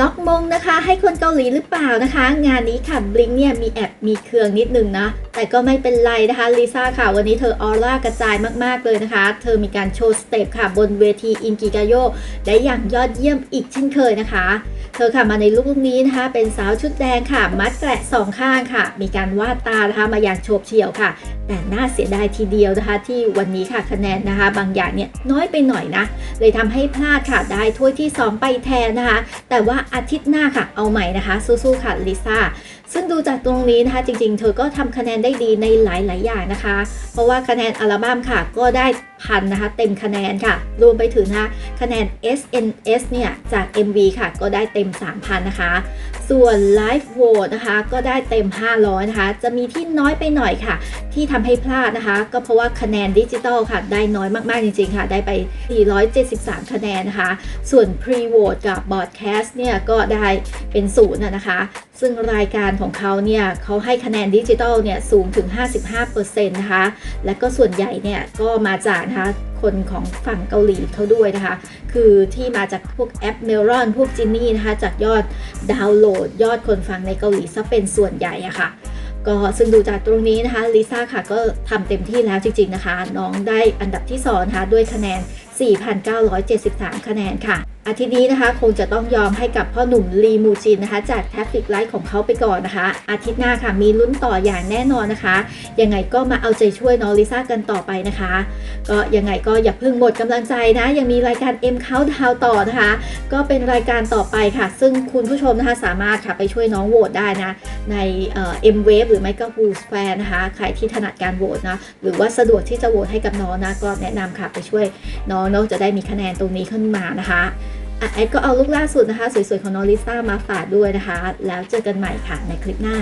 ล็อกมงนะคะ ให้คนเกาหลีหรือเปล่านะคะ งานนี้ค่ะบลิงเนี่ยมีแอบมีเครื่องนิดนึงนะ แต่ก็ไม่เป็นไรนะคะลิซ่าค่ะ วันนี้เธอออร่ากระจายมากๆเลยนะคะ เธอมีการโชว์สเต็ปค่ะ บนเวทีอินกิกาโยได้อย่างยอดเยี่ยมอีกเช่นเคยนะคะ เธอค่ะมาในลุคนี้นะคะ เป็นสาวชุดแดงค่ะ มัดแกะสองข้างค่ะ มีการวาดตานะคะมาอย่างโฉบเฉี่ยวค่ะน่าเสียดายทีเดียวนะคะ ที่วันนี้ค่ะคะแนนนะคะ บางอย่างเนี่ยน้อยไปหน่อยนะ เลยทำให้พลาดค่ะได้ถ้วยที่ 2 ไปแทนนะคะ แต่ว่าอาทิตย์หน้าค่ะเอาใหม่นะคะ สู้ๆค่ะลิซ่าซึ่งดูจากตรงนี้นะคะ จริงๆ เธอก็ทำคะแนนได้ดีในหลายๆ อย่างนะคะ เพราะว่าคะแนนอัลบั้มค่ะ ก็ได้พันนะคะ เต็มคะแนนค่ะ รวมไปถึงนะคะคะแนน SNS เนี่ยจาก MV ค่ะ ก็ได้เต็ม 3,000 นะคะ ส่วน Live Vote นะคะก็ได้เต็ม 500 นะคะ จะมีที่น้อยไปหน่อยค่ะ ที่ทำให้พลาดนะคะ ก็เพราะว่าคะแนนดิจิตอลค่ะ ได้น้อยมาก ๆ จริง ๆ ค่ะ ได้ไป 473 คะแนนนะคะ ส่วน Pre-Vote กับ Broadcast เนี่ยก็ได้เป็นศูนย์นะนะคะซึ่งรายการของเขาเนี่ยเขาให้คะแนนดิจิตอลเนี่ยสูงถึง 55%นะคะ และก็ส่วนใหญ่เนี่ยก็มาจากนะคะคนของฝั่งเกาหลีเขาด้วยนะคะ คือที่มาจากพวกแอปเมลอนพวกจินนี่นะคะ จากยอดดาวน์โหลด ยอดคนฟังในเกาหลีซะเป็นส่วนใหญ่อะค่ะก็ซึ่งดูจากตรงนี้นะคะลิซ่าค่ะก็ทำเต็มที่แล้วจริง ๆนะคะ น้องได้อันดับที่2นะคะด้วยคะแนน 4,973 คะแนนค่ะ อาทิตย์นี้นะคะคงจะต้องยอมให้กับพ่อหนุ่มลีมูจินนะคะ จากแทฟฟิกไลท์ของเขาไปก่อนนะคะ อาทิตย์หน้าค่ะมีลุ้นต่ออย่างแน่นอนนะคะ ยังไงก็มาเอาใจช่วยน้องลิซ่ากันต่อไปนะคะ ก็ยังไงก็อย่าเพิ่งหมดกำลังใจนะ ยังมีรายการ M Countdown ต่อนะคะ ก็เป็นรายการต่อไปค่ะ ซึ่งคุณผู้ชมนะคะสามารถค่ะไปช่วยน้องโหวตได้นะในเอ่อ M Wave หรือไม่ก็ w o o s f a n นะคะใครที่ถนัดการโหวตนะหรือว่าสะดวกที่จะโหวตให้กับน้องนะก็แนะนำค่ะไปช่วยน้องเนาะจะได้มีคะแนนตรงนี้ขึ้นมานะคะ อะแอดก็เอาลูกล่าสุดนะคะ สวยๆ ของน้องลิซ่ามาฝากด้วยนะคะ แล้วเจอกันใหม่ค่ะในคลิปหน้า